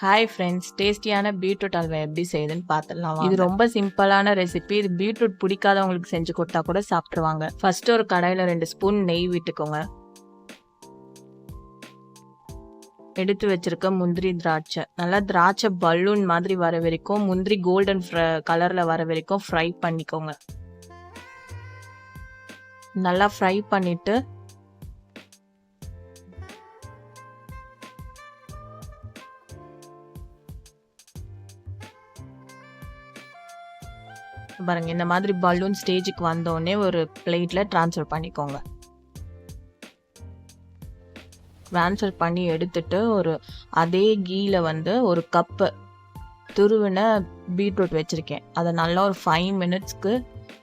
Hi friends டேஸ்டியான beetroot halwa எப்படி செய்யுதுன்னு பார்த்துடலாம் இது ரொம்ப சிம்பிளான ரெசிபி இது பீட்ரூட் பிடிக்காதவங்களுக்கு செஞ்சு கொடுத்தா கூட சாப்பிட்ருவாங்க ஃபர்ஸ்ட் ஒரு கடாயில் ரெண்டு ஸ்பூன் நெய் விட்டுக்கோங்க. எடுத்து வச்சிருக்க முந்திரி திராட்சை. நல்லா திராட்சை பலூன் மாதிரி வர வரைக்கும் முந்திரி கோல்டன் கலரில் வர வரைக்கும் ஃப்ரை பண்ணிக்கோங்க. நல்லா ஃப்ரை பண்ணிவிட்டு பாருங்கள் இந்த மாதிரி பலூன் ஸ்டேஜுக்கு வந்தோடனே ஒரு பிளேட்டில் ட்ரான்ஸ்ஃபர் பண்ணிக்கோங்க. ட்ரான்ஸ்ஃபர் பண்ணி எடுத்துட்டு ஒரு அதே கீல வந்து ஒரு கப்பு துருவின பீட்ரூட் வச்சுருக்கேன். அதை நல்லா ஒரு ஃபைவ் மினிட்ஸ்க்கு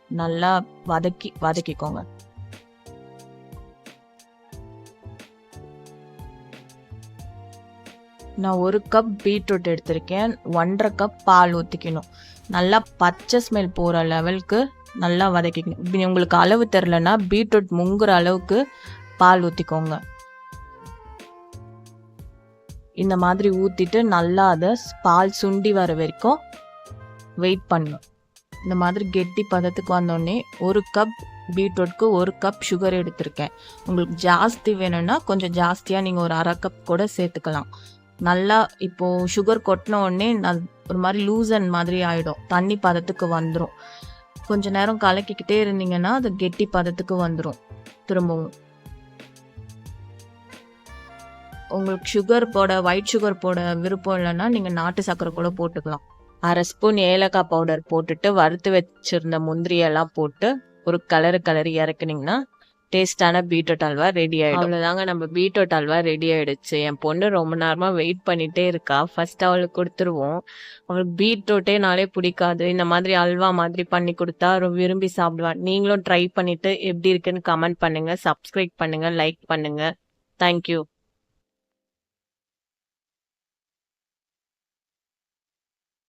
நல்லா வதக்கி வதக்கிக்கோங்க. நான் ஒரு கப் பீட்ரூட் எடுத்திருக்கேன் ஒன்றரை கப் பால் ஊற்றிக்கணும் நல்லா பச்சை ஸ்மெல் போகிற லெவலுக்கு நல்லா வதக்கிக்கணும். இப்படி உங்களுக்கு அளவு தெரிலனா பீட்ரூட் முங்குற அளவுக்கு பால் ஊற்றிக்கோங்க இந்த மாதிரி ஊற்றிட்டு நல்லா அதை பால் சுண்டி வர வரைக்கும் வெயிட் பண்ணணும். இந்த மாதிரி கெட்டி பதத்துக்கு வந்தோடனே ஒரு கப் பீட்ரூட்க்கு ஒரு கப் சுகர் எடுத்திருக்கேன். உங்களுக்கு ஜாஸ்தி வேணும்னா கொஞ்சம் ஜாஸ்தியாக நீங்கள் ஒரு அரை கப் கூட சேர்த்துக்கலாம். நல்லா இப்போது சுகர் கொட்டின உடனே ஒரு மாதிரி லூசன் மாதிரி ஆகிடும் தண்ணி பதத்துக்கு வந்துடும் கொஞ்ச நேரம் கலக்கிக்கிட்டே இருந்தீங்கன்னா அது கெட்டி பதத்துக்கு வந்துடும் திரும்பவும். உங்களுக்கு சுகர் போட ஒயிட் சுகர் போட விருப்பம் இல்லைன்னா நீங்கள் நாட்டு சர்க்கரை கூட போட்டுக்கலாம். அரை ஸ்பூன் ஏலக்காய் பவுடர் போட்டுட்டு வறுத்து வச்சிருந்த முந்திரியெல்லாம் போட்டு ஒரு கலரு கலரி இறக்குனீங்கன்னா டேஸ்டான பீட்ரூட் அல்வா ரெடி ஆயிடும். அவ்வளோதாங்க நம்ம பீட்ரூட் அல்வா ரெடி ஆயிடுச்சு. என் பொண்ணு ரொம்ப நேரமா வெயிட் பண்ணிட்டே இருக்கா. ஃபர்ஸ்ட் அவளுக்கு கொடுத்துருவோம். அவளுக்கு பீட்ரூட்டே நாளே பிடிக்காது. இந்த மாதிரி அல்வா மாதிரி பண்ணி கொடுத்தா ரொம்ப விரும்பி சாப்பிடுவா. நீங்களும் ட்ரை பண்ணிட்டு எப்படி இருக்குன்னு கமெண்ட் பண்ணுங்க. சப்ஸ்கிரைப் பண்ணுங்க லைக் பண்ணுங்க. தேங்க்யூ